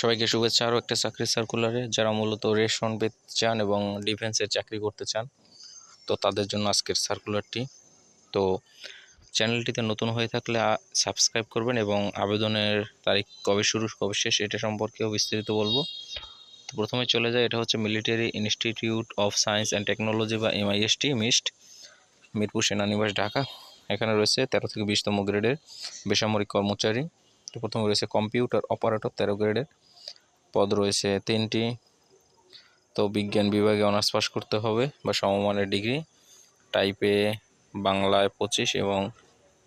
সবাইকে শুভেচ্ছা, আরও একটা চাকরি সার্কুলারে যারা মূলত রেশন পেতে চান এবং ডিফেন্সের চাকরি করতে চান, তো তাদের জন্য আজকের সার্কুলারটি তো চ্যানেলটিতে নতুন হয়ে থাকলে সাবস্ক্রাইব করবেন এবং আবেদনের তারিখ কবে শুরু, কবে শেষ এটা সম্পর্কেও বিস্তারিত বলব। তো প্রথমে চলে যায় এটা হচ্ছে military institute of science and technology বা এমআইএসটি মিস্ট মিরপুর সেনানিবাস, ঢাকা। এখানে রয়েছে তেরো থেকে বিশতম গ্রেডের বেসামরিক কর্মচারী। তো প্রথমে রয়েছে কম্পিউটার অপারেটর তেরো গ্রেডের পদ রয়েছে তিনটি। তো বিজ্ঞান বিভাগে অনার্স পাস করতে হবে বা সমমানের ডিগ্রি। টাইপে বাংলায় পঁচিশ এবং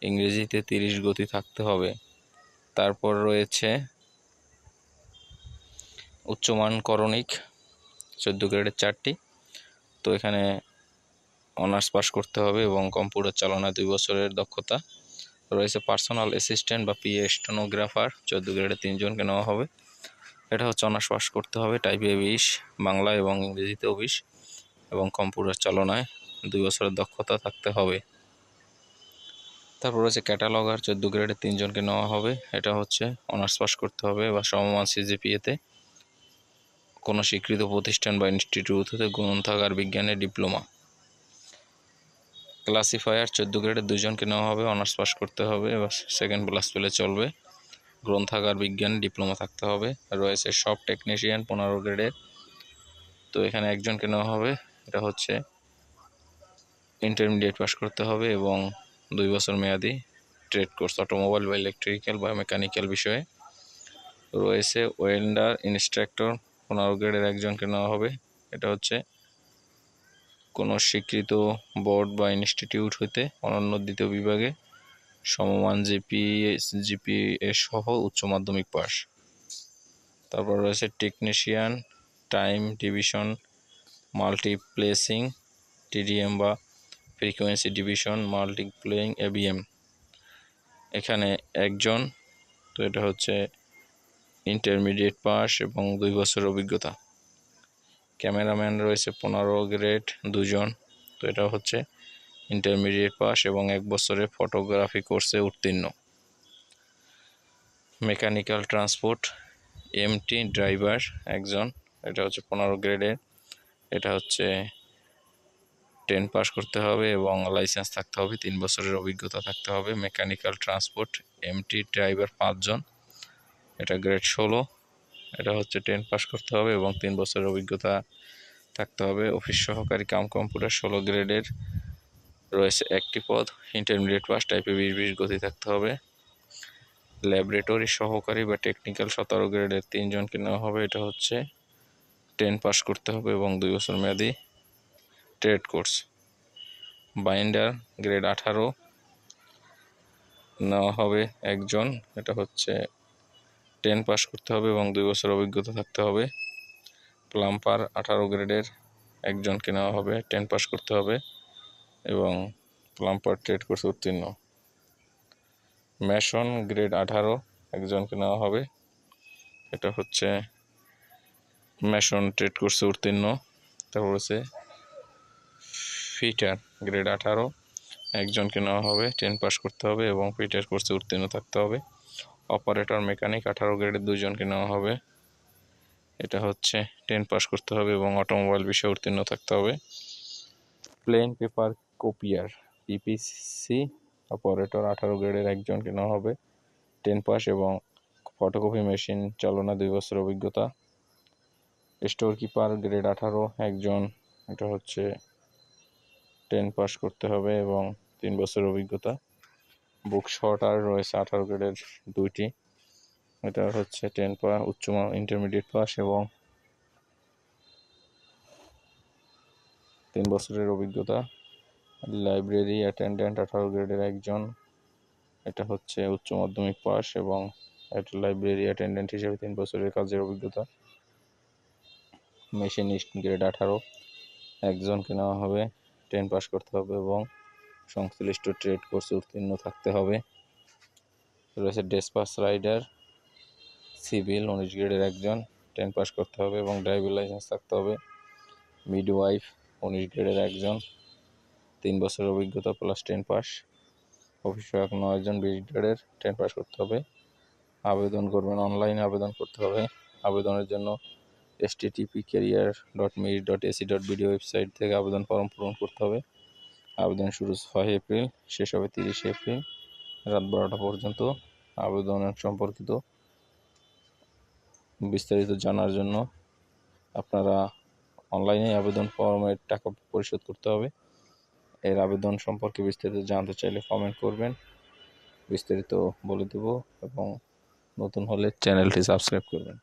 ইংরেজিতে তিরিশ গতি থাকতে হবে। তারপর রয়েছে উচ্চমান করণিক, চোদ্দ গ্রেডের চারটি। তো এখানে অনার্স পাস করতে হবে এবং কম্পিউটার চালনায় দুই বছরের দক্ষতা। রয়েছে পার্সোনাল অ্যাসিস্ট্যান্ট বা পিএ স্টেনোগ্রাফার, চোদ্দ গ্রেডে তিনজনকে নেওয়া হবে। এটা হচ্ছে অনার্স পাস করতে হবে টাইপে বিশ, বাংলা এবং ইংরেজিতেও বিশ এবং কম্পিউটার চালনায় দুই বছরের দক্ষতা থাকতে হবে। তারপর রয়েছে ক্যাটালগার চোদ্দ গ্রেডে তিনজনকে নেওয়া হবে, এটা হচ্ছে অনার্স পাস করতে হবে বা সমমান সিজিপিএতে কোনো স্বীকৃত প্রতিষ্ঠান বা ইনস্টিটিউট হতে গ্রন্থাগার বিজ্ঞানের ডিপ্লোমা ক্লাসিফায়ার চোদ্দ গ্রেডের দুজনকে নেওয়া হবে অনার্স পাস করতে হবে, এবার সেকেন্ড প্লাস পেলে চলবে। গ্রন্থাগার, বিজ্ঞান, ডিপ্লোমা থাকতে হবে। রয়েছে সব টেকনিশিয়ান পনেরো গ্রেডের তো এখানে একজনকে নেওয়া হবে। এটা হচ্ছে ইন্টারমিডিয়েট পাস করতে হবে এবং দুই বছর মেয়াদি ট্রেড কোর্স অটোমোবাইল বা ইলেকট্রিক্যাল বা মেকানিক্যাল বিষয়ে। রয়েছে ওয়েল্ডার ইনস্ট্রাক্টর পনেরো গ্রেডের একজনকে নেওয়া হবে। এটা হচ্ছে কোনো স্বীকৃত বোর্ড বা ইনস্টিটিউট হইতে অনন্য দ্বিতীয় বিভাগে। সমমান জিপিএস জিপিএ সহ উচ্চ মাধ্যমিক পাস। তারপর রয়েছে technician time division multiplexing TDM বা ফ্রিকোয়েন্সি ডিভিশন মাল্টিপ্লেইং এবিএম এখানে একজন, তো এটা হচ্ছে ইন্টারমিডিয়েট পাস এবং দুই বছর অভিজ্ঞতা। ক্যামেরাম্যান রয়েছে পনেরো গ্রেড দুজন, তো এটা হচ্ছে ইন্টারমিডিয়েট পাস এবং এক বছরে ফটোগ্রাফি কোর্সে উত্তীর্ণ। মেকানিক্যাল ট্রান্সপোর্ট এমটি ড্রাইভার একজন, এটা হচ্ছে পনেরো গ্রেডের এটা হচ্ছে টেন পাস করতে হবে এবং লাইসেন্স থাকতে হবে, তিন বছরের অভিজ্ঞতা থাকতে হবে। মেকানিক্যাল ট্রান্সপোর্ট এমটি ড্রাইভার পাঁচজন, এটা গ্রেড ষোলো, এটা হচ্ছে টেন পাস করতে হবে এবং তিন বছরের অভিজ্ঞতা থাকতে হবে। অফিস সহকারী কাম কম্পিউটার ষোলো গ্রেডের রয়েছে একটি পদ ইন্টারমিডিয়েট পাস টাইপে বিশ বিশ গতি থাকতে হবে। ল্যাবরেটরি সহকারী বা টেকনিক্যাল সতেরো গ্রেডের তিনজনকে নেওয়া হবে। এটা হচ্ছে টেন পাস করতে হবে এবং দুই বছর মেয়াদি ট্রেড কোর্স বাইন্ডার গ্রেড আঠারো নেওয়া হবে একজন। এটা হচ্ছে টেন পাস করতে হবে এবং দুই বছর অভিজ্ঞতা থাকতে হবে। প্লাম্পার আঠারো গ্রেডের একজনকে নেওয়া হবে টেন পাস করতে হবে। এবং প্লাম্পার ট্রেড কোর্সে উত্তীর্ণ। ম্যাশন গ্রেড আঠারো একজনকে নেওয়া হবে। এটা হচ্ছে ম্যাশন ট্রেড কোর্সে উত্তীর্ণ। তারপর হচ্ছে ফিটার গ্রেড আঠারো একজনকে নেওয়া হবে। টেন পাস করতে হবে এবং ফিটার কোর্সে উত্তীর্ণ থাকতে হবে। অপারেটর মেকানিক আঠারো গ্রেডের দুজনকে নেওয়া হবে। এটা হচ্ছে টেন পাস করতে হবে এবং অটোমোবাইল বিষয়ে উত্তীর্ণ থাকতে হবে। Plain paper copier PPC operator আঠারো গ্রেডের একজনকে নেওয়া হবে। টেন পাস এবং ফটোকপি মেশিন চালনা দুই বছর অভিজ্ঞতা। স্টোর কিপার গ্রেড আঠারো, একজন, এটা হচ্ছে টেন পাস করতে হবে এবং তিন বছর অভিজ্ঞতা। বুক শর্টার রয়েছে আঠারো গ্রেডের দুইটি। এটা হচ্ছে টেন পাস উচ্চ ইন্টারমিডিয়েট পাস এবং তিন বছরের অভিজ্ঞতা। লাইব্রেরি অ্যাটেন্ডেন্ট আঠারো গ্রেডের একজন। এটা হচ্ছে উচ্চ মাধ্যমিক পাস এবং একটা লাইব্রেরি অ্যাটেন্ডেন্ট হিসেবে তিন বছরের কাজের অভিজ্ঞতা। মেশিনিস্ট গ্রেড আঠারো। একজনকে নেওয়া হবে, টেন পাস করতে হবে এবং সংশ্লিষ্ট ট্রেড কোর্সে উত্তীর্ণ থাকতে হবে। রয়েছে ডেসপাস রাইডার, সিভিল উনিশ গ্রেডের একজন, টেন পাস করতে হবে এবং ড্রাইভিং লাইসেন্স থাকতে হবে। মিডওয়াইফ উনিশ গ্রেডের একজন। তিন বছরের অভিজ্ঞতা প্লাস টেন পাস অফিস সহায়ক নয়জন বিশ টেন পাস করতে হবে। আবেদন করবেন অনলাইনে আবেদন করতে হবে। আবেদনের জন্য S TTP career dot me dot AC dot BD website থেকে আবেদন ফর্ম পূরণ করতে হবে। আবেদন শুরু ছয় এপ্রিল, শেষ হবে তিরিশে এপ্রিল। রাত বারোটা পর্যন্ত আবেদন সম্পর্কিত বিস্তারিত জানার জন্য আপনারা অনলাইনে আবেদন ফর্মের টাকা পরিশোধ করতে হবে। এর আবেদন সম্পর্কে বিস্তারিত জানতে চাইলে কমেন্ট করবেন। বিস্তারিত বলে দেব এবং নতুন হলে চ্যানেলটি সাবস্ক্রাইব করবেন।